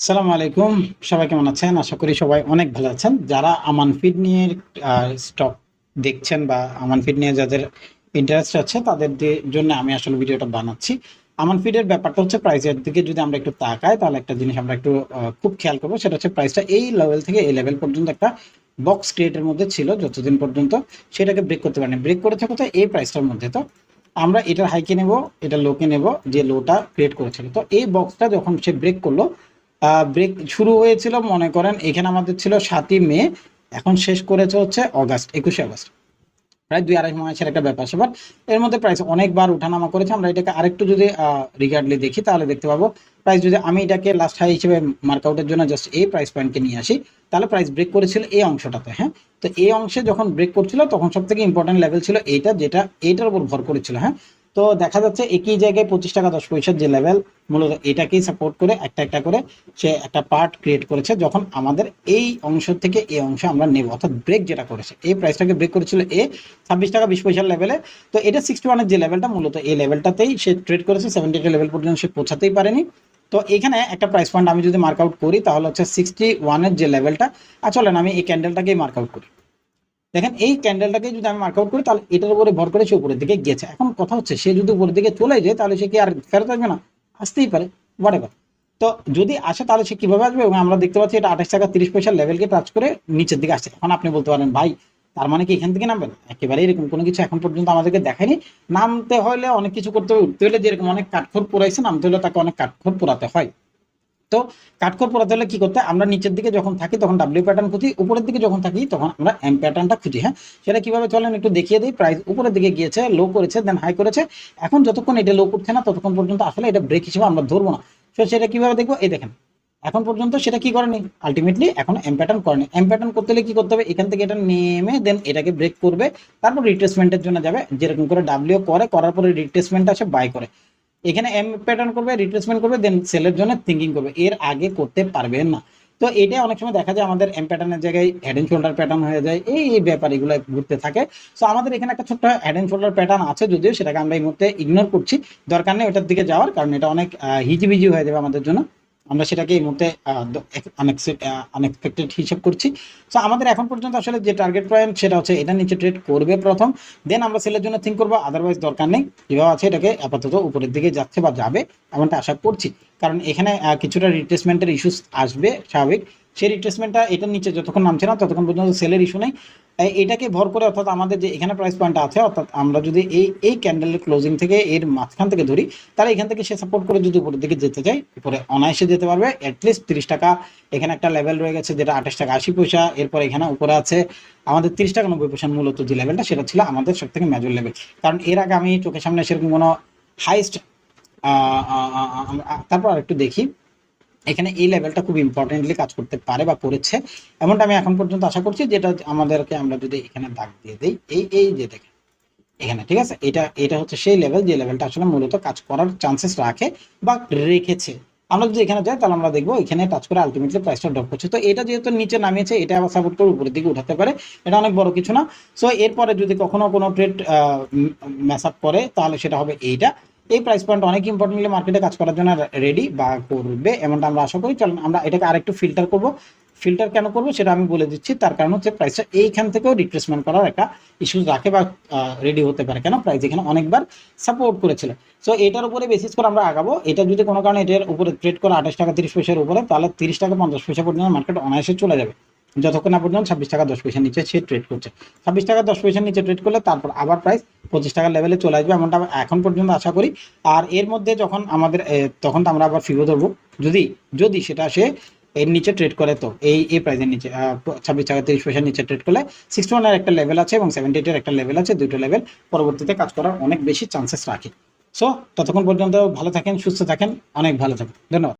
সালাম আলাইকুম। সবাই কেমন আছেন? আশা করি সবাই অনেক ভালো আছেন। যারা আমান ফিড নিয়ে স্টক দেখছেন বা আমান ফিড নিয়ে যাদের ইন্টারেস্ট আছে, তাদের জন্য আমি আসলে ভিডিওটা বানাচ্ছি। আমান ফিডের ব্যাপারটা হচ্ছে প্রাইসের দিকে যদি আমরা একটু তাকাই, তাহলে একটা জিনিস আমরা একটু খুব খেয়াল করব। সেটা হচ্ছে প্রাইসটা এই লেভেল থেকে এই লেভেল পর্যন্ত একটা বক্স ক্রিয়েটের মধ্যে ছিল যতদিন পর্যন্ত। সেটাকে ব্রেক করতে পারেনি। ব্রেক করেছে কোথায় এই প্রাইসটার মধ্যে। তো আমরা এটার হাইকে নেব, এটা লোকে নেব, যে লোটা ক্রিয়েট করেছিল। তো এই বক্সটা যখন সে ব্রেক করল ব্রেক শুরু হয়েছিল, মনে করেন, এখানে আমাদের ছিল সাতই মে, এখন শেষ করেছে হচ্ছে অগাস্ট, একুশে আগস্ট প্রায় দুই আড়াই মাসের একটা ব্যাপার সেবার। এর মধ্যে প্রাইস অনেকবার উঠানামা করেছে, আমরা এটাকে আরেকটু যদি রিগার্ডলি দেখি, তাহলে দেখতে পাবো। প্রাইস যদি আমি এটাকে লাস্ট হাই হিসেবে মার্কআউটের জন্য জাস্ট এই প্রাইস পয়েন্টকে নিয়ে আসি, তাহলে প্রাইস ব্রেক করেছিল এই অংশটাতে হ্যাঁ? তো এই অংশে যখন ব্রেক করছিল, তখন সব থেকে ইম্পর্টেন্ট লেভেল ছিল এইটা, যেটা এইটার উপর ভর করেছিল হ্যাঁ? তো দেখা যাচ্ছে একই জায়গায় পঁচিশ টাকা, দশ পয়সার যে লেভেল মূলত এটাকেই সাপোর্ট করে একটা একটা করে সে একটা পার্ট ক্রিয়েট করেছে যখন আমাদের এই অংশ থেকে এই অংশ আমরা নেব। অর্থাৎ ব্রেক যেটা করেছে, এই প্রাইসটাকে ব্রেক করেছিল এ ছাব্বিশ টাকা, বিশ পয়সার লেভেলে তো এটা সিক্সটি ওয়ানের যে লেভেলটা মূলত এই লেভেলটাতেই সে ট্রেড করেছে সেভেন্টি লেভেল পর্যন্ত সে পৌঁছাতেই পারেনি। তো এখানে একটা প্রাইস পয়েন্ট আমি যদি মার্ক আউট করি, তাহলে হচ্ছে সিক্সটি ওয়ানের যে লেভেলটা আর চলেন আমি এই ক্যান্ডেলটাকেই মার্ক আউট করি। দেখেন, এই ক্যান্ডেলটাকে যদি আমি মার্কআউট করি, তাহলে এটার উপরে ভর করে সে উপরের দিকে গেছে এখন কথা হচ্ছে, সে যদি উপরের দিকে চলে যায়, তাহলে সে কি আর ফেরত আসবে না? আসতেই পারে হোয়াট তো যদি আসে, তাহলে সে কীভাবে আসবে? এবং আমরা দেখতে পাচ্ছি এটা আঠাশ টাকা তিরিশ পয়সার লেভেলকে টাচ করে নিচের দিকে আসছে। এখন আপনি বলতে পারেন, ভাই, তার মানে কি এখান থেকে নামবেন একেবারে এরকম কোনো কিছু এখন পর্যন্ত আমাদেরকে দেখায়নি। নামতে হলে অনেক কিছু করতে হবে, উঠতে হলে যেরকম অনেক কাঠখোর পোড়াইছে, নামতে হলে তাকে অনেক কাঠখোর পোড়াতে হয়। তো কাঠখোর পোড়াতে হলে কি করতে আমরা নিচের দিকে যখন থাকি তখন ডাব্লিউ প্যাটার্ন খুঁজি উপরের দিকে যখন থাকি তখন আমরা এম প্যাটার্নটা খুঁজি হ্যাঁ? সেটা কীভাবে চলেন একটু দেখিয়ে দিই। প্রাইস উপরের দিকে গিয়েছে লো করেছে দেন হাই করেছে। এখন যতক্ষণ এটা লো করছে না, ততক্ষণ পর্যন্ত আসলে এটা ব্রেক হিসেবে আমরা ধরবো না। তো সেটা কীভাবে দেখব? এই দেখেন। এখন পর্যন্ত সেটা কি করেনি? আলটিমেটলি এখন এম প্যাটার্ন করেনি। এম প্যাটার্ন করতে হলে কি করতে হবে? এখান থেকে এটা নেমে দেন এটাকে ব্রেক করবে। তারপর রিট্রেসমেন্টের জন্য যাবে। যেরকম করে ডাব্লিউ করে, করার পরে রিট্রেসমেন্ট আসে বাই করে। এখানে এম প্যাটার্ন করবে রিপ্লেসমেন্ট করবে দেন সেলের জন্য থিঙ্কিং করবে। এর আগে করতে পারবে না। তো এটা অনেক সময় দেখা যায় আমাদের এম প্যাটার্নের জায়গায় হেড এন্ড শোল্ডার প্যাটার্ন হয়ে যায়। এই এই ব্যাপার এগুলো ঘুরতে থাকে। সো আমাদের এখানে একটা ছোট্ট হেড এন্ড শোল্ডার প্যাটার্ন আছে যদিও সেটাকে আমরা এই মুহূর্তে ইগনোর করছি। দরকার নেই ওটার দিকে যাওয়ার, কারণ এটা অনেক হিজিবিজি হয়ে যাবে আমাদের জন্য। আমরা সেটাকে এই মুহূর্তে আনএক্সপেক্টেড হিসেব করছি। সো আমাদের এখন পর্যন্ত আসলে যে টার্গেট পয়েন্ট সেটা হচ্ছে এটা নিচে ট্রেড করবে প্রথম দেন আমরা সেলের জন্য থিঙ্ক করব আদারওয়াইজ দরকার নেই। যেভাবে আছে এটাকে আপাতত উপরের দিকে যাচ্ছে বা যাবে, এমনটা আশা করছি। কারণ এখানে কিছুটা রিপ্লেসমেন্টের ইস্যুস আসবে, স্বাভাবিক। সেই রিপ্লেসমেন্টটা এটার নিচে যতক্ষণ নামছে না, ততক্ষণ পর্যন্ত সেলের ইস্যু নেই। এটাকে ভর করে অর্থাৎ আমাদের যে এখানে প্রাইস পয়েন্ট আছে, অর্থাৎ আমরা যদি এই এই ক্যান্ডেলের ক্লোজিং থেকে এর মাঝখান থেকে ধরি, তাহলে এখান থেকে সে সাপোর্ট করে যদি উপরের দিকে যেতে চাই উপরে অনায়াসে যেতে পারবে। অ্যাটলিস্ট তিরিশ টাকা, এখানে একটা লেভেল রয়ে গেছে যেটা আঠাশ টাকা আশি পয়সা, এরপর এখানে উপরে আছে আমাদের তিরিশ টাকা নব্বই পয়সা মূলত যে লেভেলটা সেটা ছিল আমাদের সব থেকে মেজর লেভেল কারণ এর আগে আমি চোখের সামনে সেরকম কোনো হাইস্ট তারপর আরেকটু দেখি। এখানে এই লেভেলটা খুব ইম্পর্টেন্টলি কাজ করতে পারে বা করেছে। এমনটা আমি এখন পর্যন্ত আশা করছি যেটা আমাদেরকে আমরা যদি এখানে দাগ দিয়ে দিই, এই এই যে দেখেন, এখানে, ঠিক আছে? এটা এটা হচ্ছে সেই লেভেল যে লেভেলটা আসলে মূলত কাজ করার চান্সেস রাখে বা রেখেছে। আমরা যদি এখানে যাই, তাহলে আমরা দেখব এখানে টাচ করে আলটিমেটলি প্রাইসটা ড্রপ করছে তো এটা যেহেতু নিচে নামিয়েছে, এটা আবার সাপোর্ট করে উপরের দিকে উঠাতে পারে। এটা অনেক বড় কিছু না। সো এরপরে যদি কখনো কোনো ট্রেড ম্যাচ আপ করে, তাহলে সেটা হবে এইটা। এই প্রাইস পয়েন্ট অনেক ইম্পর্টেন্টলি মার্কেটে কাজ করার জন্য রেডি বা করবে এমনটা আমরা আশা করি। চলুন, আমরা এটাকে আরেকটু ফিল্টার করব। ফিল্টার কেন করব সেটা আমি বলে দিচ্ছি। তার কারণ হচ্ছে প্রাইসটা এইখান থেকেও রিপ্লেসমেন্ট করার একটা ইস্যুস রাখে বা রেডি হতে পারে। কেন? প্রাইস এখানে অনেকবার সাপোর্ট করেছিল। সো এটার উপরে বেসিস করে আমরা আগাবো। এটা যদি কোনো কারণে এটার উপরে ট্রেড করে আঠাশ টাকা, তিরিশ পয়সার উপরে, তাহলে তিরিশ টাকা, পঞ্চাশ পয়সা পর্যন্ত মার্কেট অনায়াসে চলে যাবে। যতক্ষণ না পর্যন্ত ছাব্বিশ টাকা দশ পয়সার নিচে সে ট্রেড করছে। ছাব্বিশ টাকা দশ পয়সার নিচে ট্রেড করলে তারপর আবার প্রাইস পঁচিশ টাকার লেভেলে চলে আসবে এমনটা এখন পর্যন্ত আশা করি। আর এর মধ্যে যখন আমাদের তখন তো আমরা আবার ফিগো ধরবো। যদি যদি সেটা সে এর নিচে ট্রেড করে তো, এই এই প্রাইসের নিচে ছাব্বিশ টাকা তিরিশ পয়সার নিচে ট্রেড করলে সিক্সটি ওয়ানের একটা লেভেল আছে এবং সেভেন্টি এইটের একটা লেভেল আছে, দুটো লেভেল পরবর্তীতে কাজ করার অনেক বেশি চান্সেস রাখে। সো ততক্ষণ পর্যন্ত ভালো থাকেন, সুস্থ থাকেন, অনেক ভালো থাকেন। ধন্যবাদ।